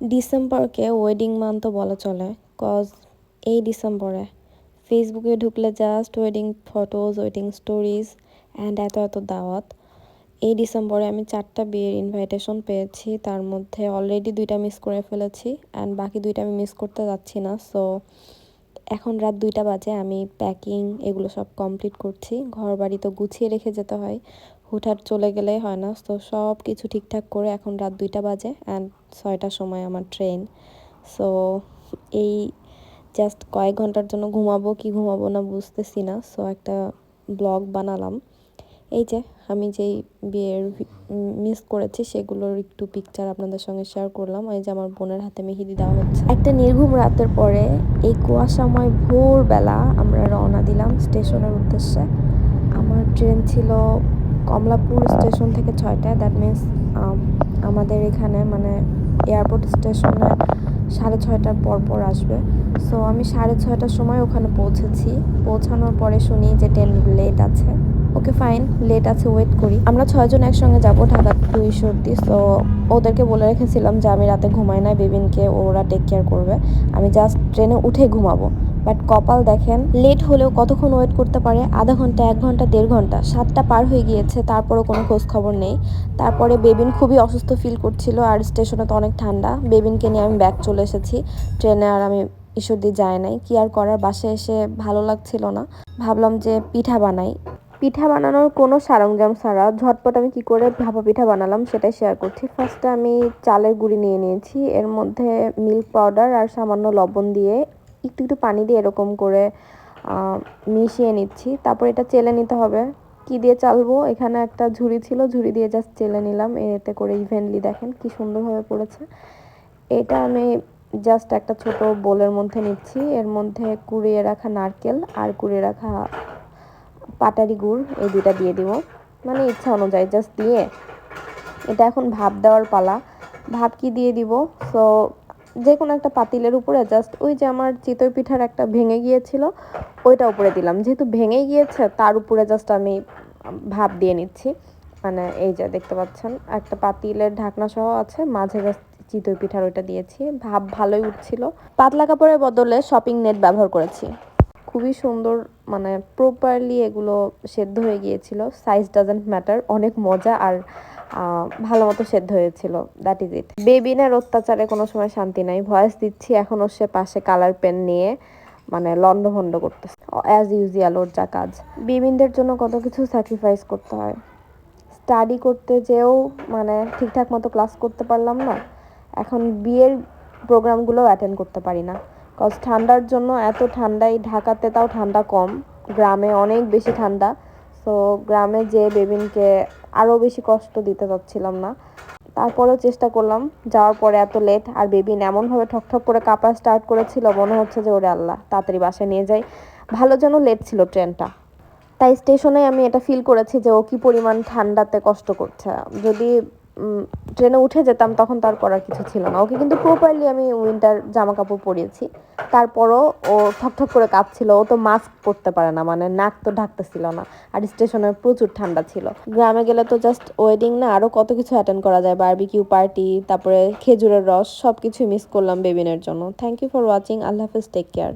ডিসেম্বরকে wedding month বলা চলে cause এই ডিসেম্বরে ফেসবুকে ঢুকলে just wedding photos wedding stories and এত এত দাওয়াত। এই ডিসেম্বরে আমি চারটা বিয়ের ইনভাইটেশন পেয়েছি, তার মধ্যে অলরেডি দুইটা মিস করে ফেলেছি অ্যান্ড বাকি দুইটা আমি মিস করতে যাচ্ছি না সো এখন রাত দুইটা বাজে, আমি প্যাকিং এগুলো সব কমপ্লিট করছি। ঘর বাড়ি তো গুছিয়ে রেখে যেতে হয়। হুটহাট চলে গেলে হয় না। তো সব কিছু ঠিকঠাক করে এখন রাত দুইটা বাজে অ্যান্ড ছয়টার সময় আমার ট্রেন সো এই জাস্ট কয়েক ঘণ্টার জন্য ঘুমাবো কি ঘুমাবো না বুঝতেছি না। সো একটা ব্লগ বানালাম। এই যে, আমি যেই বিয়ের মিস করেছি সেগুলোর একটু পিকচার আপনাদের সঙ্গে শেয়ার করলাম। এই যে আমার বোনের হাতে মেহেদি দেওয়া হচ্ছে। একটা নির্ঘুম রাতের পরে এই কুয়াশাময় ভোরবেলা আমরা রওনা দিলাম স্টেশনের উদ্দেশ্যে। আমার ট্রেন ছিল কমলাপুর স্টেশন থেকে ছয়টায়। দ্যাট মিন্স আমাদের এখানে মানে এয়ারপোর্ট স্টেশনে সাড়ে ছয়টার পর পর আসবে। সো আমি সাড়ে ছয়টার সময় ওখানে পৌঁছেছি। পৌঁছানোর পরে শুনি যে ট্রেন লেট আছে। ওকে ফাইন, লেট আছে, ওয়েট করি। আমরা ছয়জন একসঙ্গে যাব ঢাকা টু ঈশ্বরদী সো ওদেরকে বলে রেখেছিলাম যে আমি রাতে ঘুমাই না বেবিনকে ওরা টেক কেয়ার করবে। আমি জাস্ট ট্রেনে উঠে ঘুমাবো। বাট কপাল দেখেন লেট হলেও কতক্ষণ ওয়েট করতে পারে? আধা ঘণ্টা, এক ঘণ্টা, দেড় ঘণ্টা, সাতটা পার হয়ে গিয়েছে, তারপরও কোনো খোঁজ খবর নেই। তারপরে বেবিন খুবই অসুস্থ ফিল করছিল, আর স্টেশনে তো অনেক ঠান্ডা। বেবিনকে নিয়ে আমি ব্যাগ চলে এসেছি। ট্রেনে আর আমি ঈশ্বরদী যায় নাই। কি আর করার, বাসায় এসে ভালো লাগছিল না। ভাবলাম যে পিঠা বানাই। পিঠা বানানোর কোনো সরঞ্জাম ছাড়া ঝটপট আমি কি করে ভাপা পিঠা বানালাম সেটাই শেয়ার করছি। ফার্স্টে আমি চালের গুঁড়ি নিয়ে নিয়েছি। এর মধ্যে মিল্ক পাউডার আর সামান্য লবণ দিয়ে একটু একটু পানি দিয়ে এরকম করে মিশিয়ে নিচ্ছি। তারপর এটা চেলে নিতে হবে। কি দিয়ে চালবো? এখানে একটা ঝুড়ি ছিল, ঝুড়ি দিয়ে জাস্ট চেলে নিলাম। এতে করে ইভেন্টলি দেখেন কি সুন্দরভাবে পড়েছে। এটা আমি জাস্ট একটা ছোট বোলের মধ্যে নিচ্ছি। এর মধ্যে কুড়িয়ে রাখা নারকেল আর কুড়িয়ে রাখা পাটারি গুড়, এই দুটা দিয়ে দিব। মানে ইচ্ছা অনুযায়ী জাস্ট দিয়ে। এটা এখন ভাপ দেওয়ার পালা। ভাপ কি দিয়ে দিব? সো যে কোনো একটা পাতিলের উপরে জাস্ট ওই যে আমার চিতই পিঠার একটা ভেঙে গিয়েছিল, ওইটা উপরে দিলাম। যেহেতু ভেঙে গিয়েছে, তার উপরে জাস্ট আমি ভাপ দিয়ে নিচ্ছি। মানে এই যে দেখতে পাচ্ছেন, একটা পাতিলের ঢাকনা সহ আছে, মাঝে জাস্ট চিতই পিঠার ওইটা দিয়েছি। ভাব ভালোই উঠছিল। পাতলা কাপড়ের বদলে শপিং নেট ব্যবহার করেছি। খুবই সুন্দর মানে প্রপারলি এগুলো সেদ্ধ হয়ে গিয়েছিল। সাইজ ডাজেন্ট ম্যাটার অনেক মজা আর ভালো মতো সেদ্ধ হয়েছিল দ্যাট ইজ ইট বেবিনের অত্যাচারে কোনো সময় শান্তি নাই ভয়েস দিচ্ছি এখনও সে পাশে কালার পেন নিয়ে মানে লন্ডভন্ড করতেছে। অ্যাজ ইউজুয়াল ওর যা কাজ। বেবিনদের জন্য কত কিছু স্যাক্রিফাইস করতে হয়। স্টাডি করতে যেও মানে ঠিকঠাক মতো ক্লাস করতে পারলাম না। এখন বিয়ের প্রোগ্রামগুলো অ্যাটেন্ড করতে পারি না। কজ ঠান্ডার জন্য এত ঠান্ডায় ঢাকাতে তাও ঠান্ডা কম। গ্রামে অনেক বেশি ঠান্ডা। সো গ্রামে যে বেবিনকে আরও বেশি কষ্ট দিতে পারছিলাম না। তারপরেও চেষ্টা করলাম। যাওয়ার পরে এত লেট আর বেবিন এমনভাবে ঠকঠক করে কাঁপা স্টার্ট করেছিল, মনে হচ্ছে যে ওরে আল্লাহ, তাড়াতাড়ি বাসায় নিয়ে যাই। ভালো যেন লেট ছিল ট্রেনটা। তাই স্টেশনে আমি এটা ফিল করেছি যে ও কি পরিমাণ ঠান্ডাতে কষ্ট করছে। যদি ট্রেনে উঠে যেতাম, তখন তার করার কিছু ছিল না। ওকে কিন্তু প্রপারলি আমি উইন্টার জামা কাপড় পরিয়েছি। তারপরও ও ঠকঠক করে কাঁপছিল। ও তো মাস্ক পরতে পারে না মানে নাক তো ঢাকতেছিল না, আর স্টেশনে প্রচুর ঠান্ডা ছিল। গ্রামে গেলে তো জাস্ট ওয়েডিং না আরও কত কিছু অ্যাটেন্ড করা যায়। বারবিকিউ পার্টি তারপরে খেজুরের রস সব কিছুই মিস করলাম বেবিনের জন্য। থ্যাংক ইউ ফর ওয়াচিং আল্লাহ হাফিজ টেক কেয়ার